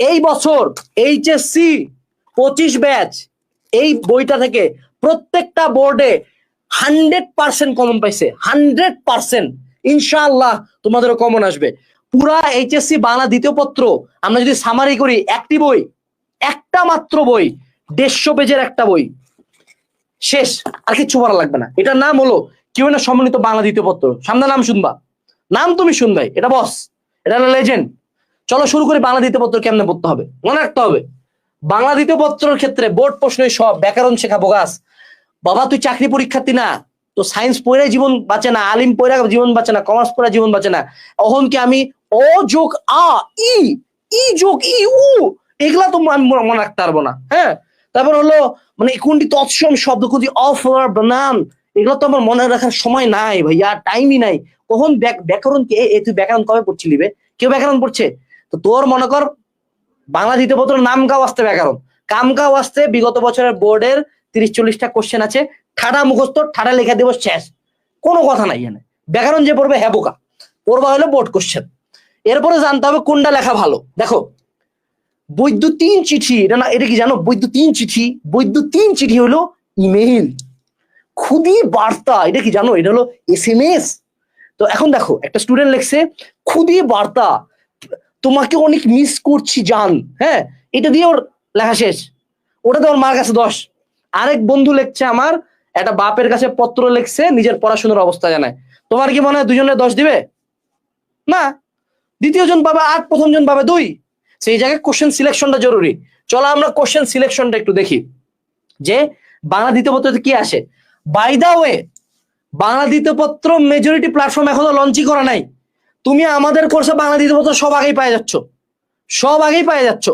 এই বছর এইচএসসি পঁচিশ ব্যাচ এই বইটা থেকে প্রত্যেকটা বোর্ডে হান্ড্রেড পার্সেন্ট কমন পাইছে হান্ড্রেড পার্সেন্ট ইনশাআল্লাহ তোমাদেরও কমন আসবে। পুরা এইচএসসি বাংলা দ্বিতীয় পত্র, আমরা যদি সামারি করি, একটি বই, একটা মাত্র বই, দেড়শো পেজের একটা বই। শেষ, আর কিচ্ছু বলা লাগবে না। এটার নাম হলো কেউ না সম্মানিত বাংলা দ্বিতীয় পত্র। সামনে নাম শুনবা। নাম তুমি শুনবাই, এটা বস এটা লেজেন্ড চলো শুরু করি বাংলা দ্বিতীয় পত্র কেমনে পড়তে হবে। মনে রাখতে হবে, বাংলা দ্বিতীয় পত্রের ক্ষেত্রে বোর্ড প্রশ্নই সব, ব্যাকরণ শেখা গাছ বাবা, তুই চাকরি পরীক্ষার্থী না, তো সায়েন্স পড়ে জীবন বাঁচে না, আলিম পড়ে জীবন বাঁচে না কমার্স পড়ে জীবন বাঁচে না। অহন কি আমি অ যোগ আ, ই ই যোগ ই, উ, এগুলা তো মনে রাখতে পারব না হ্যাঁ? তারপর হলো মানে কোনটি তৎসম শব্দ, কোনটি অফ বানান এগুলো তো আমার মনে রাখার সময় নাই ভাইয়া টাইমই নাই। কখন ব্যাক- ব্যাকরণ কি তুই ব্যাকরণ কবে পড়ছিলি বে? কেউ ব্যাকরণ পড়ছে? তো তোর মনে কর, বাংলা দ্বিতীয় পত্র নাম গাও আসতে ব্যাকরণ কাম গাও আসতে বিগত বছরের বোর্ডের তিরিশ চল্লিশটা কোশ্চেন আছে। ঠাডা মুখস্থ, ঠাডা লেখা দেবো, শেষ। কোনো কথা নাই এখানে। ব্যাকরণ যে পড়বে হ্যাঁ বোকা। পড়বা হলো বোর্ড কোশ্চেন এরপরে জানতে হবে কোনটা লেখা ভালো। দেখো বৈদ্যুতিন চিঠি, এটা না, এটা কি জানো? বৈদ্যুতিন চিঠি বৈদ্যুতিন চিঠি হলো ইমেইল খুদি বার্তা, এটা কি জানো? এটা হলো এস এম এস তো এখন দেখো, একটা স্টুডেন্ট লিখছে, খুদি বার্তা। তোমাকে অনেক মিস করছি, জান। হ্যাঁ এটা দিয়ে ওর লেখা শেষ। ওটা তো ওর মার কাছে দশ। আরেক বন্ধু লেখছে আমার, একটা বাপের কাছে পত্র লেখছে, নিজের পড়াশোনার অবস্থা জানায়। তোমার কি মনে হয় দুজনে দশ দিবে? না। দ্বিতীয় জন পাবে আট প্রথম জন পাবে দুই। সেই জায়গায় কোশ্চেন সিলেকশনটা জরুরি। চলো আমরা কোশ্চেন সিলেকশনটা একটু দেখি। যে বাংলা দ্বিতীয় পত্রতে কি আসে? বাই দা ওয়ে বাংলা দ্বিতীয় পত্র মেজরিটি প্ল্যাটফর্ম এখনও লঞ্চই করা নাই। তুমি আমাদের কোর্সে বাংলা দ্বিতীয় পত্র সব আগেই পাই যাচ্ছ। সব আগেই পাই যাচ্ছ।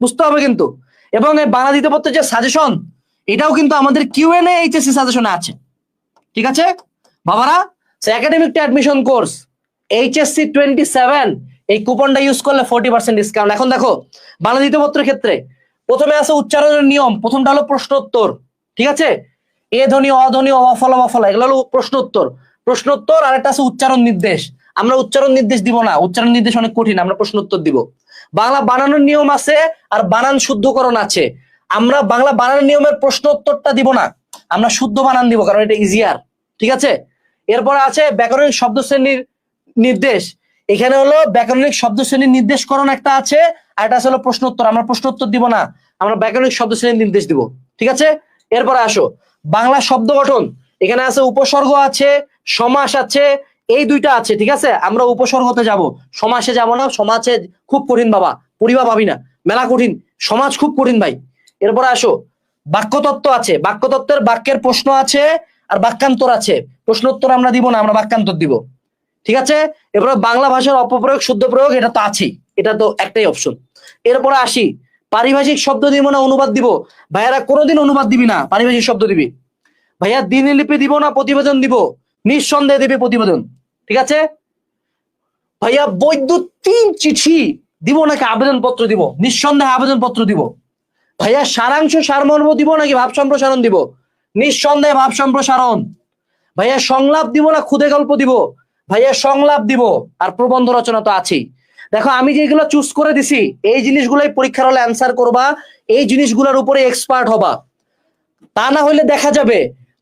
বুঝতে হবে কিন্তু। এবং এই বাংলা দ্বিতীয় পত্রের যে সাজেশন এটাও কিন্তু আমাদের কিউএন এইচএসসি সাজেশনে আছে। ঠিক আছে? বাবারা academic admission course HSC twenty seven এই কুপনটা ইউজ করলে ফোর্টি পার্সেন্ট ডিসকাউন্ট এখন দেখো বাংলা দ্বিতীয় পত্রের ক্ষেত্রে প্রথমে আছে উচ্চারণের নিয়ম, প্রথমটা হলো প্রশ্ন উত্তর ঠিক আছে? এ ধ্বনি অধ্বনি অফল অফল এগুলো হলো প্রশ্ন উত্তর প্রশ্ন উত্তর আর একটা আছে উচ্চারণ নির্দেশ। আমরা উচ্চারণ নির্দেশ দিব না, উচ্চারণ নির্দেশ অনেক কঠিন, আমরা প্রশ্ন উত্তর দিব। বাংলা বানানোর নিয়ম আছে আর বানান শুদ্ধকরণ আছে। আমরা বাংলা বানানোর নিয়মের প্রশ্ন উত্তরটা দিব না, আমরা শুদ্ধ বানান দিব কারণ এটা ইজিয়ার ঠিক আছে? এরপরে আছে ব্যাকরণিক শব্দ শ্রেণির নির্দেশ। এখানে হলো ব্যাকরণিক শব্দ শ্রেণির নির্দেশকরণ একটা আছে, আর এটা হলো প্রশ্ন উত্তর, আমরা প্রশ্ন উত্তর দিব না, আমরা ব্যাকরণিক শব্দ শ্রেণির নির্দেশ দিব, ঠিক আছে? এরপরে আসো, বাংলা শব্দ গঠন, এখানে আছে উপসর্গ আছে, সমাস আছে এই দুইটা আছে, ঠিক আছে? আমরা উপসর্গতে যাব। সমাসে যাব না, সমাজে খুব কঠিন বাবা, পরিবার পাবি না। মেলা কঠিন, সমাজ খুব কঠিন ভাই। এরপরে আসো, বাক্যতত্ত্ব আছে। বাক্যতত্ত্বের বাক্যের প্রশ্ন আছে আর বাক্যান্তর আছে। প্রশ্নোত্তর আমরা দিব না, আমরা বাক্যান্তর দিব। ঠিক আছে? এরপরে বাংলা ভাষার অপপ্রয়োগ, শুদ্ধ প্রয়োগ, এটা তো আছেই। এটা তো একটাই অপশন এরপরে আসি, পারিভাষিক শব্দ দিব না, অনুবাদ দিব। ভাইয়ারা, কোনোদিন অনুবাদ দিবি না, পারিভাষিক শব্দ দিবি। ভাইয়া দিনলিপি দিব না, প্রতিবেদন দিব। নিঃসন্দেহে দিবি প্রতিবেদন। ঠিক আছে? ভাইয়া বৈদ্যুতিন চিঠি দিব নাকি আবেদন পত্র দিব? নিঃসন্দেহে আবেদন পত্র দিব। ভাইয়া সারাংশ সারমর্ম দিব নাকি ভাব সম্প্রসারণ দিব? নিঃসন্দেহে ভাব সম্প্রসারণ। ভাইয়া সংলাপ দিব না খুদে গল্প দিব? ভাইয়া সংলাপ দিব, আর প্রবন্ধ রচনা তো আছেই। দেখো, আমি যেগুলো চুজ করে দিছি, এই জিনিসগুলোই পরীক্ষার হলে অ্যান্সার করবা, এই জিনিসগুলোর উপরে এক্সপার্ট হবা। তা না হলে দেখা যাবে,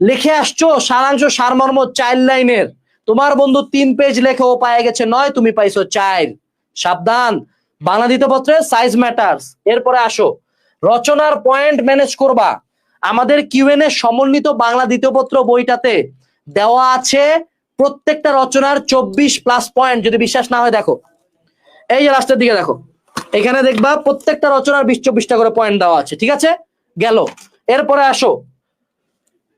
লিখে আসছো সারাংশ সারমর্ম চাইল্ড লাইনের। তোমার বন্ধু তিন পেজ লেখে, ও পায়ে গেছে নয়, তুমি পাইছো চার। সাবধান। বাংলা দ্বিতীয় পত্রে সাইজ ম্যাটার্স এরপরে আসো। রচনার পয়েন্ট ম্যানেজ করবা। আমাদের কিউএন এ সমন্বিত বাংলা দ্বিতীয় পত্র বইটাতে দেওয়া আছে প্রত্যেকটা রচনার চব্বিশ প্লাস পয়েন্ট যদি বিশ্বাস না হয় দেখো। এই যে লাস্টের দিকে দেখো। এখানে দেখবা প্রত্যেকটা রচনার বিশ চব্বিশটা করে পয়েন্ট দেওয়া আছে। ঠিক আছে? গেল। এরপরে আসো।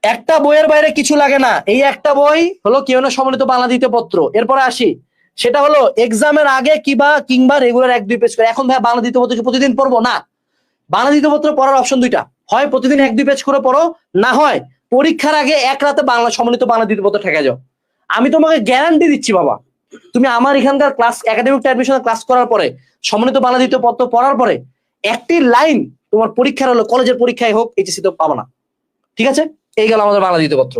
একটা বইয়ের বাইরে কিছু লাগে না। এই একটা বই হলো কেউ না সমন্বিত বাংলা দ্বিতীয় পত্র। এরপরে আসি। সেটা হলো এক্সামের আগে কিবা কিংবা রেগুলার এক, দুই পেজ করে। এখন ভাই বাংলা দ্বিতীয় পত্র কি প্রতিদিন পড়ব? না। বাংলা দ্বিতীয় পত্র পড়ার অপশন দুইটা। হয় প্রতিদিন এক, দুই পেজ করে পড়ো, না হয় পরীক্ষার আগে এক রাতে বাংলা, সমন্বিত বাংলা দ্বিতীয় পত্র ঠেকে যাও। আমি তোমাকে গ্যারান্টি দিচ্ছি বাবা, তুমি আমার এখানকার ক্লাস একাডেমিক অ্যাডমিশন ক্লাস করার পরে, সমন্বিত বাংলা দ্বিতীয় পত্র পড়ার পরে, একটি লাইন তোমার পরীক্ষার হলো কলেজের পরীক্ষায় হোক এইচএসসি তো পাবো না। ঠিক আছে? এই গেল আমাদের বাংলা দ্বিতীয় পত্র।